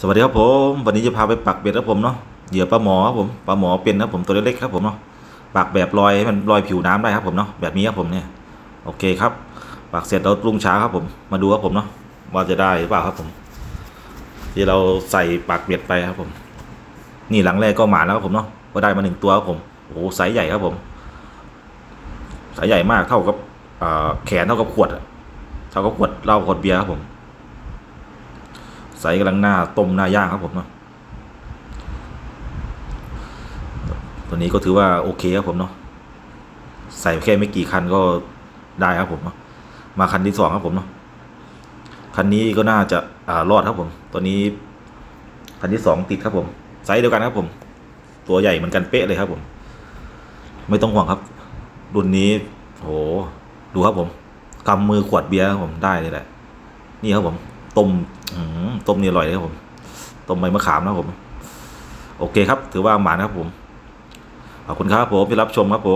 สวัสดีครับผมวันนี้จะพาไปปักเบ็ดครับผมเนาะเหยื่อปลาหมอครับผมปลาหมอเป็นครับผมตัวเล็กๆครับผมเนาะปักแบบลอยให้มันลอยผิวน้ำได้ครับผมเนาะแบบนี้ครับผมเนี่ยโอเคครับปักเสร็จเราปรุงช้าครับผม มาดูครับผมเนาะว่าจะได้หรือเปล่าครับผม ที่เราใส่ปักเบ็ดไปครับผม นี่หลังแรกก็หมาแล้วครับผมเนาะก็ได้มาหนึ่งตัวครับผมโอ้โหไซส์ใหญ่ครับผมไซส์ใหญ่มากเท่ากับแขนเท่ากับขวดเท่ากับขวดเหล้าขวดเบียร์ครับผม ใส่กำลังหน้าต้มหน้าย่างครับผมเนาะตัวนี้ก็ถือว่าโอเคครับผมเนาะใส่แค่ไม่กี่คันก็ได้ครับผมเนาะมาคันที่สองครับผมเนาะคันนี้ก็น่าจะอ่ารอดครับผม ตัวนี้คันที่สองติดครับผมไซส์เดียวกันครับผม ตัวใหญ่เหมือนกันเป๊ะเลยครับผม ไม่ต้องห่วงครับ รุ่นนี้โหดูครับผมกำมือขวดเบียร์ครับผมได้เลยแหละ นี่ครับผมต้มอื้อหือ ต้มนี่อร่อยนะครับผม ต้มใบมะขามนะครับผม โอเคครับ ถือว่าหมานะครับผม ขอบคุณครับผมที่รับชมครับผม